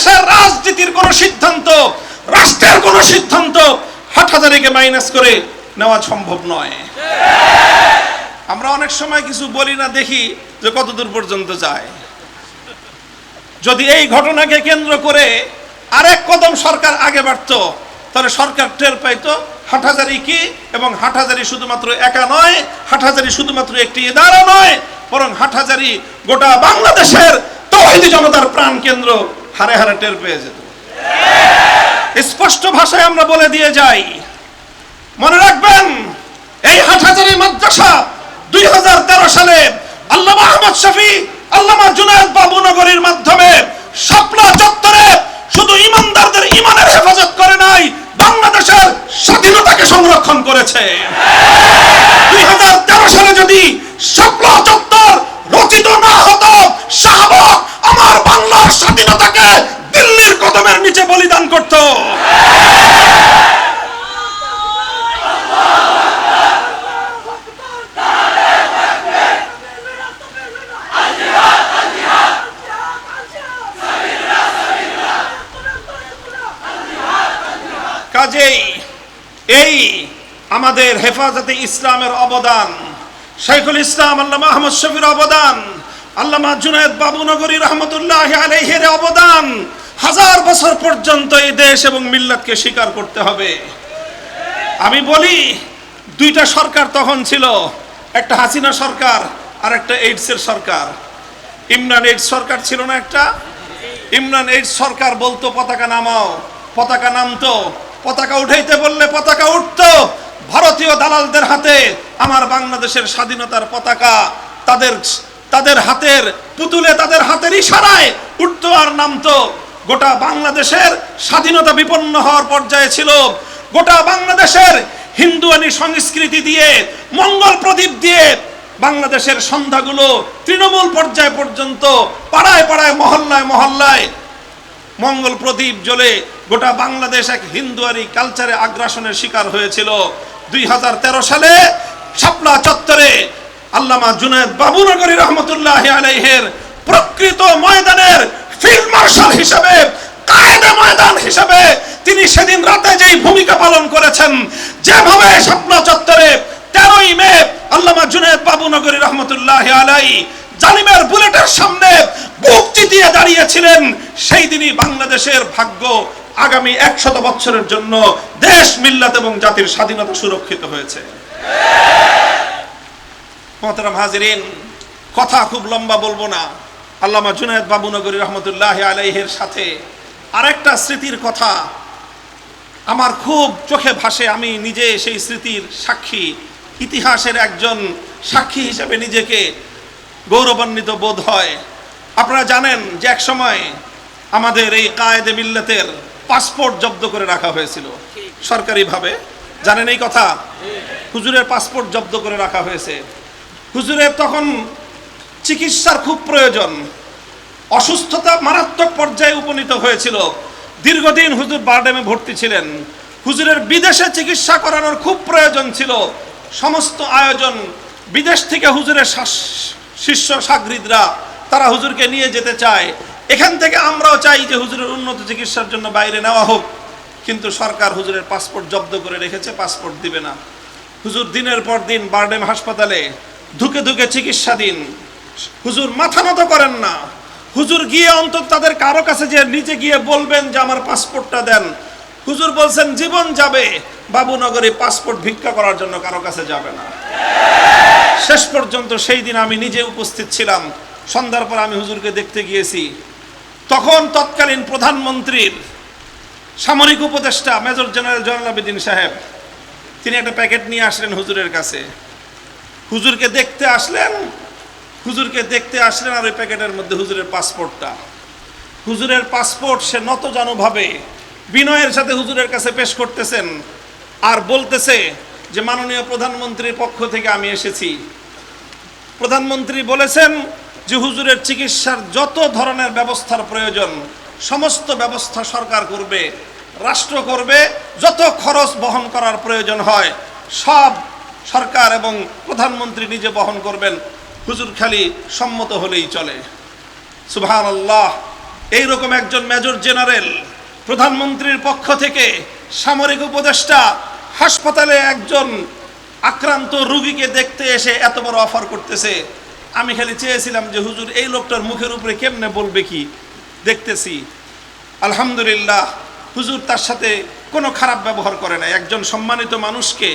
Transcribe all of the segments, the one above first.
দেশের রাজনীতির কোন সিদ্ধান্ত, রাষ্ট্রের কোন সিদ্ধান্ত হাটহাজারিকে মাইনাস করে নেওয়া সম্ভব নয়। আমরা অনেক সময় কিছু বলি না, দেখি যে কতদূর পর্যন্ত যায়। যদি এই ঘটনাকে কেন্দ্র করে আরেক কদম সরকার আগে বাড়তো, তাহলে সরকার টের পাইতো, হাটহাজারি কি এবং হাটহাজারি শুধুমাত্র একা নয়, হাটহাজারি শুধুমাত্র একটি ইদারা নয়, বরং হাটহাজারি গোটা বাংলাদেশের তৌহিদি জনতার প্রাণ কেন্দ্র হারে হারে টের পেয়ে যেত। স্পষ্ট ভাষায় আমরা বলে দিয়ে যাই। মনে রাখবেন, এই হাটহাজারি মাদ্রাসা দুই সালে আল্লামা আহমদ শফি, আল্লামা জুনায়দ বাবুনগরীর মাধ্যমে শাপলা চত্বরে শুধু ইমানদারদের ইমানের হেফাজত করে নাই, বাংলাদেশের স্বাধীনতাকে সংরক্ষণ করেছে। দুই হাজার তেরো সালে যদি শাপলা চত্বর রচিত না হতো শাহবাগ আমার বাংলার স্বাধীনতাকে দিল্লির কদমের নিচে বলিদান করতো। কাজেই এই আমাদের হেফাজতে ইসলামের অবদান শাইখুল ইসলাম আল্লাহ আহমদ শফির অবদান আল্লামা জুনায়দ বাবুনগরী রহমতুল্লাহ আলাইহের অবদান হাজার বছর পর্যন্ত এই দেশ এবং মিল্লাতকে স্বীকার করতে হবে। আমি বলি, দুইটা সরকার তখন ছিল, একটা হাসিনা সরকার আর একটা এইডসের সরকার। ইমরান এইডস সরকার ছিল না একটা? ইমরান এইডস সরকার বলতো, পতাকা নামাও, পতাকা নামতো, পতাকা উঠাইতে বললে পতাকা উঠতো। ভারতীয় দালালদের হাতে আমার বাংলাদেশের স্বাধীনতার পতাকা, তাদের তাদের হাতের পুতুলে তাদের হাতের ইশারায় উঠতো আর নামতো গোটা বাংলাদেশের স্বাধীনতা বিপন্ন হওয়ার পর্যায়ে ছিল। গোটা বাংলাদেশের হিন্দুয়ানি সংস্কৃতি দিয়ে, মঙ্গল প্রদীপ দিয়ে বাংলাদেশের সন্ধ্যাগুলো তৃণমূল পর্যায় পর্যন্ত পাড়ায় পাড়ায়, মহল্লায় মহল্লায় মঙ্গল প্রদীপ জ্বলে গোটা বাংলাদেশ এক হিন্দুয়ারি কালচারে আগ্রাসনের শিকার হয়েছিল। দুই হাজার তেরো সালে শাপলা চত্বরে আল্লামা জুনায়দ বাবুনগরী রহমতুল্লাহ আলাইহের প্রকৃত ময়দানের ফিল্ড মার্শাল হিসেবে, কায়েদে ময়দান হিসেবে তিনি সেদিন রাতে যেই ভূমিকা পালন করেছেন, যেভাবে শাপলা চত্বরে তেরোই মে আল্লামা জুনায়দ বাবুনগরী রহমতুল্লাহ আলাই জালিমের বুলেটের সামনে বুক চিতিয়ে দাঁড়িয়েছিলেন, সেই দিনই বাংলাদেশের ভাগ্য আগামী একশত বছরের জন্য দেশ, মিল্লাত এবং জাতির স্বাধীনতা সুরক্ষিত হয়েছে। মোহতারাম হাজিরিন, কথা খুব লম্বা বলব না। আল্লামা জুনায়দ বাবুনগরী রহমতুল্লাহ আলাইহের সাথে আরেকটা স্মৃতির কথা। আমার খুব চোখে ভাসে আমি নিজে সেই স্মৃতির সাক্ষী। ইতিহাসের একজন সাক্ষী হিসেবে নিজেকে গৌরবান্বিত বোধ হয়। আপনারা জানেন যে এক সময় আমাদের এই কায়েদে মিল্লাতের পাসপোর্ট জব্দ করে রাখা হয়েছিল। সরকারিভাবে। জানেন এই কথা? হুজুরের পাসপোর্ট জব্দ করে রাখা হয়েছে। হুজুরের তখন চিকিৎসার খুব প্রয়োজন। অসুস্থতা মারাত্মক পর্যায়ে উপনীত হয়েছিল। দীর্ঘদিন হুজুর বারডেমে ভর্তি ছিলেন। হুজুরের বিদেশে চিকিৎসা করানোর খুব প্রয়োজন ছিল। সমস্ত আয়োজন বিদেশ থেকে হুজুরের শিষ্য সাগরিদরা, তারা হুজুরকে নিয়ে যেতে চায়। এখান থেকে আমরাও চাই যে হুজুরের উন্নত চিকিৎসার জন্য বাইরে নেওয়া হোক। কিন্তু সরকার হুজুরের পাসপোর্ট জব্দ করে রেখেছে, পাসপোর্ট দিবে না। হুজুর দিনের পর দিন বারডেম হাসপাতালে ধুকে ধুকে চিকিৎসা দিন। হুজুর মাথা নত করেন না। হুজুর গিয়ে অন্তত তাদের কারও কাছে যে নিজে গিয়ে বলবেন যে আমার পাসপোর্টটা দেন। হুজুর বলছেন, জীবন যাবে। বাবুনগরে পাসপোর্ট ভিক্ষা করার জন্য কারও কাছে যাবে না। শেষ পর্যন্ত সেই দিন আমি নিজে উপস্থিত ছিলাম। সন্ধ্যার পর আমি হুজুরকে দেখতে গিয়েছি। তখন তৎকালীন প্রধানমন্ত্রীর সামরিক উপদেষ্টা মেজর জেনারেল জয়নাল আবেদিন সাহেব, তিনি একটা প্যাকেট নিয়ে আসলেন হুজুরের কাছে। হুজুরকে দেখতে আসলেন, হুজুরকে দেখতে আসলেন আর ওই প্যাকেটের মধ্যে হুজুরের পাসপোর্টটা। হুজুরের পাসপোর্ট সে নতজানুভাবে বিনয়ের সাথে হুজুরের কাছে পেশ করতেছেন আর বলতেছে যে, মাননীয় প্রধানমন্ত্রীর পক্ষ থেকে আমি এসেছি। প্রধানমন্ত্রী বলেছেন যে, হুজুরের চিকিৎসার যত ধরনের ব্যবস্থার প্রয়োজন, সমস্ত ব্যবস্থা সরকার করবে, রাষ্ট্র করবে, যত খরচ বহন করার প্রয়োজন হয়, সব সরকার এবং প্রধানমন্ত্রী নিজে বহন করবেন। হুজুর খালি সম্মত হলেই চলে। সুবহান আল্লাহ এইরকম একজন মেজর জেনারেল প্রধানমন্ত্রীর পক্ষ থেকে সামরিক উপদেষ্টা হাসপাতালে একজন আক্রান্ত রুগীকে দেখতে এসে এত বড় অফার করতেছে। আমি খালি চেয়েছিলাম যে, হুজুর, এই লোকটার মুখের উপরে কেমনে বলবে কি? দেখতেছি। আলহামদুলিল্লাহ, হুজুর তার সাথে কোনো খারাপ ব্যবহার করে নাই। একজন সম্মানিত মানুষকে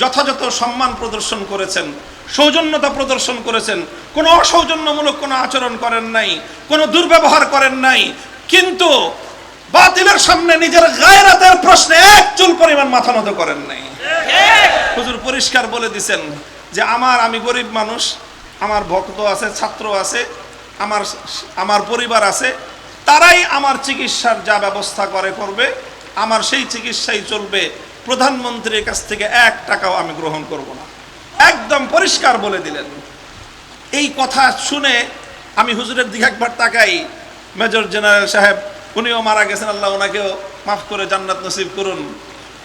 যথাযথ সম্মান প্রদর্শন করেছেন, সৌজন্যতা প্রদর্শন করেছেন, কোনো অসৌজন্যমূলক কোনো আচরণ করেন নাই, কোনো দুর্ব্যবহার করেন নাই, কিন্তু বাতিলের সামনে নিজের গায়রাতের প্রশ্নে এক চুল পরিমাণ মাথা নত করেন নাই। হুজুর পরিষ্কার বলে দিছেন যে আমার, আমি গরিব মানুষ, আমার ভক্ত আছে, ছাত্র আছে, আমার আমার পরিবার আছে, তারাই আমার চিকিৎসার যা ব্যবস্থা করে করবে আমার সেই চিকিৎসাই চলবে। প্রধানমন্ত্রীর কাছ থেকে এক টাকাও আমি গ্রহণ করব না। একদম পরিষ্কার বলে দিলেন। এই কথা শুনে আমি হুজুরের দিকে একবার তাকাই। মেজর জেনারেল সাহেব, উনিও মারা গেছেন, আল্লাহ ওনাকেও মাফ করে জান্নাত নসিব করুন।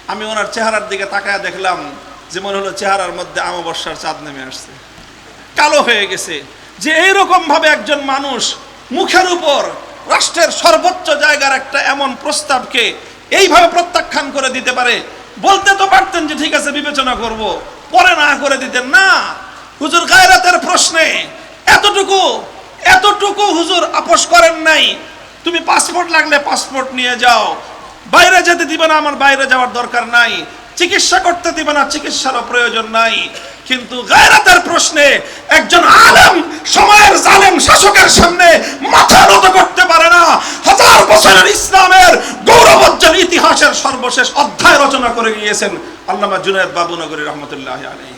আমি ওনার চেহারার দিকে তাকায় দেখলাম যে মনে হলো চেহারার মধ্যে আমাবস্যার চাঁদ নেমে আসছে। কালো হয়ে গেছে। যে এইরকম ভাবে একজন মানুষ মুখের উপর রাষ্ট্রের সর্বোচ্চ জায়গার একটা এমন প্রস্তাবকে এইভাবে প্রত্যাখ্যান করে দিতে পারে। বলতে তো পারতেন যে, ঠিক আছে, বিবেচনা করব। পরে না করে দিতেন না। হুজুর গায়রাতের প্রশ্নে, এতটুকু এতটুকু হুজুর আপোষ করেন নাই। তুমি পাসপোর্ট লাগলে পাসপোর্ট নিয়ে যাও। বাইরে যেতে দিবে না, আমার বাইরে যাওয়ার দরকার নাই। চিকিৎসা করতে দিবে না, চিকিৎসারও প্রয়োজন নাই। কিন্তু গায়রাতের প্রশ্নে একজন আলেম সময়ের জালেম শাসকের সামনে মাথা নত করতে পারে না হাজার বছরের ইসলামের গৌরবোজ্জ্বল ইতিহাসের সর্বশেষ অধ্যায় রচনা করে গিয়েছেন আল্লামা জুনায়দ বাবুনগরী রহমতুল্লাহ আলাইহি।